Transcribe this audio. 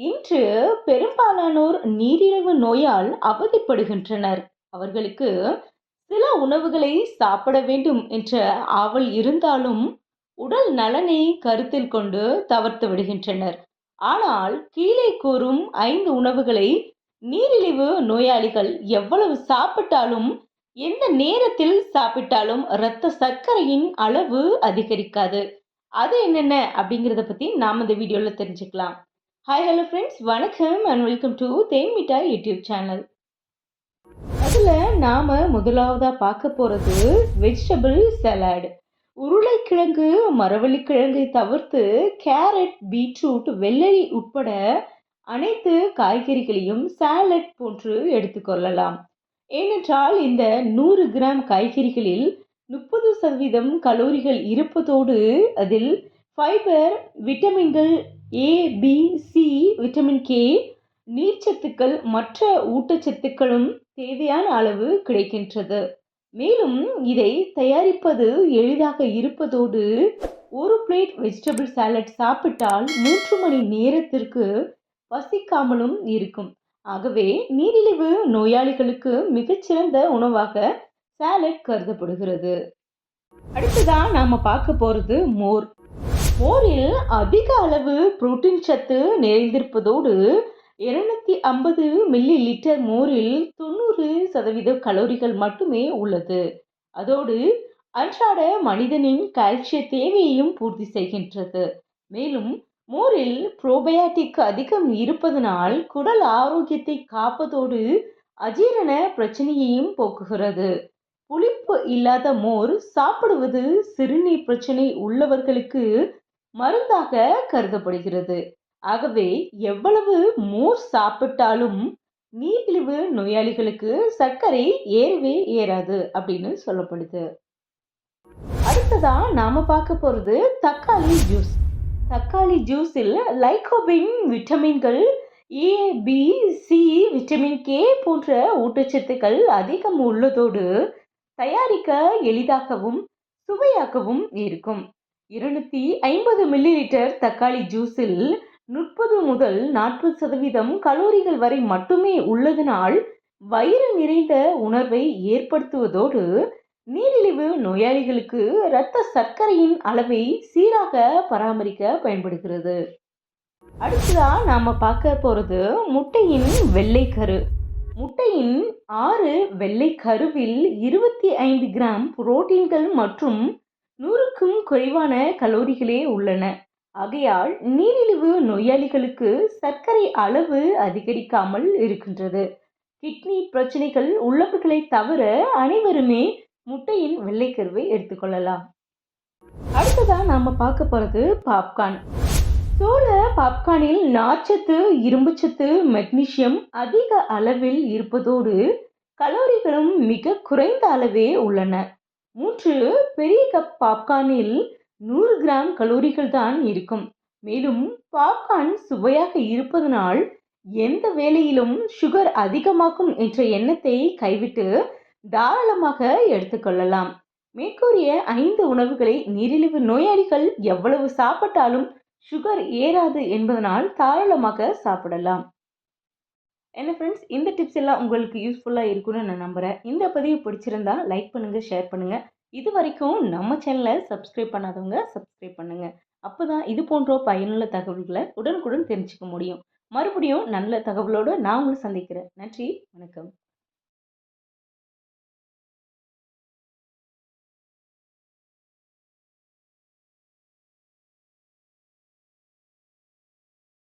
இன்று பெரும்பாலானோர் நீரிழிவு நோயால் அவதிப்படுகின்றனர். அவர்களுக்கு சில உணவுகளை சாப்பிட வேண்டும் என்ற ஆவல் இருந்தாலும் உடல் நலனை கருத்தில் கொண்டு தவிர்த்து விடுகின்றனர். ஆனால் கீழே கூறும் ஐந்து உணவுகளை நீரிழிவு நோயாளிகள் எவ்வளவு சாப்பிட்டாலும் எந்த நேரத்தில் சாப்பிட்டாலும் இரத்த சர்க்கரையின் அளவு அதிகரிக்காது. அது என்னென்ன அப்படிங்கிறத பற்றி நாம் இந்த வீடியோவில் தெரிஞ்சுக்கலாம். ஹாய் ஹலோ ஃப்ரெண்ட்ஸ் வணக்கம் and welcome to Thaen Mittai YouTube channel அதில் நாம் முதலாவதாக பார்க்க போகிறது வெஜிடபிள் சலாட் உருளைக்கிழங்கு மரவள்ளிக்கிழங்கை தவிர்த்து கேரட் பீட்ரூட் வெள்ளரி உட்பட அனைத்து காய்கறிகளையும் சாலட் போன்று எடுத்துக்கொள்ளலாம். ஏனென்றால் இந்த நூறு கிராம் காய்கறிகளில் முப்பது சதவீதம் கலோரிகள் இருப்பதோடு அதில் fibre விட்டமின்கள் A B C vitamin K நீர்ச்சத்துக்கள் மற்ற ஊட்டச்சத்துக்களும் தேவையான அளவு கிடைக்கின்றது. மேலும் இதை தயாரிப்பது எளிதாக இருப்பதோடு ஒரு பிளேட் வெஜிடபிள் சாலட் சாப்பிட்டால் மூன்று மணி நேரத்திற்கு பசிக்காமலும் இருக்கும். ஆகவே நீரிழிவு நோயாளிகளுக்கு மிகச்சிறந்த உணவாக சாலட் கருதப்படுகிறது. அடுத்ததான் நாம பார்க்க போறது மோர். மோரில் அதிக அளவு புரோட்டீன் சத்து நிறைந்திருப்பதோடு இருநூத்தி ஐம்பது மில்லி லிட்டர் மோரில் தொண்ணூறு சதவீத கலோரிகள் மட்டுமே உள்ளது. அதோடு அன்றாட மனிதனின் கால்சிய தேவையையும் பூர்த்தி செய்கின்றது. மேலும் மோரில் புரோபயாட்டிக் அதிகம் இருப்பதனால் குடல் ஆரோக்கியத்தை காப்பதோடு அஜீரண பிரச்சனையையும் போக்குகிறது. புளிப்பு இல்லாத மோர் சாப்பிடுவது சிறுநீர் பிரச்சனை உள்ளவர்களுக்கு மருந்தாக கருதப்படுகிறது. ஆகவே எவ்வளவு மோர் சாப்பிட்டாலும் நீரிழிவு நோயாளிகளுக்கு சர்க்கரை ஏறவே ஏறாது அப்படின்னு சொல்லப்படுது. அடுத்ததா நாம பார்க்க போறது தக்காளி ஜூஸ். தக்காளி ஜூஸில் lycopene விட்டமின்கள் A B C vitamin K போன்ற ஊட்டச்சத்துக்கள் அதிகம் உள்ளதோடு தயாரிக்க எளிதாகவும் சுவையாகவும் இருக்கும். இருநூத்தி ஐம்பது மில்லி லிட்டர் தக்காளி ஜூஸில் முப்பது முதல் நாற்பது சதவீதம் கலோரிகள் வரை மட்டுமே உள்ளதனால் வயிறு நிறைந்த உணர்வை ஏற்படுத்துவதோடு நீரிழிவு நோயாளிகளுக்கு இரத்த சர்க்கரையின் அளவை சீராக பராமரிக்க பயன்படுகிறது. அடுத்ததா நாம பார்க்க போறது முட்டையின் வெள்ளைக்கரு முட்டையின் ஆறு வெள்ளை கருவில் இருபத்தி ஐந்து கிராம் புரோட்டீன்கள் மற்றும் நூறுக்கும் குறைவான கலோரிகளே உள்ளன. ஆகையால் நீரிழிவு நோயாளிகளுக்கு சர்க்கரை அளவு அதிகரிக்காமல் இருக்கின்றது. கிட்னி பிரச்சனைகள் உள்ளவர்களை தவிர அனைவருமே முட்டையின் வெள்ளைக்கருவை எடுத்துக்கொள்ளலாம். அடுத்ததான் நாம பார்க்க போறது பாப்கார்ன் சோள பாப்கார்னில் நார்ச்சத்து இரும்புச்சத்து மெக்னீசியம் அதிக அளவில் இருப்பதோடு கலோரிகளும் மிக குறைந்த அளவே உள்ளன. மூன்று பெரிய கப் பாப்கார்னில் நூறு கிராம் கலோரிகள் தான் இருக்கும். மேலும் பாப்கார்ன் சுவையாக இருப்பதனால் எந்த வேலையிலும் சுகர் அதிகமாக்கும் என்ற எண்ணத்தை கைவிட்டு தாராளமாக எடுத்துக்கொள்ளலாம் மேற்கூறிய ஐந்து உணவுகளை நீரிழிவு நோயாளிகள் எவ்வளவு சாப்பிட்டாலும் சுகர் ஏறாது என்பதனால் தாராளமாக சாப்பிடலாம். என்ன ஃப்ரெண்ட்ஸ் இந்த டிப்ஸ் எல்லாம் உங்களுக்கு யூஸ்ஃபுல்லாக இருக்கும்னு நான் நம்புகிறேன் இந்த பதிவு பிடிச்சிருந்தா லைக் பண்ணுங்கள் ஷேர் பண்ணுங்கள் இது வரைக்கும் நம்ம சேனலை சப்ஸ்கிரைப் பண்ணாதவங்க சப்ஸ்கிரைப் பண்ணுங்கள் அப்போ தான் இது போன்ற பயனுள்ள தகவல்களை உடனுக்குடன் தெரிஞ்சுக்க முடியும். மறுபடியும் நல்ல தகவலோடு நான் உங்களை சந்திக்கிறேன். நன்றி வணக்கம்.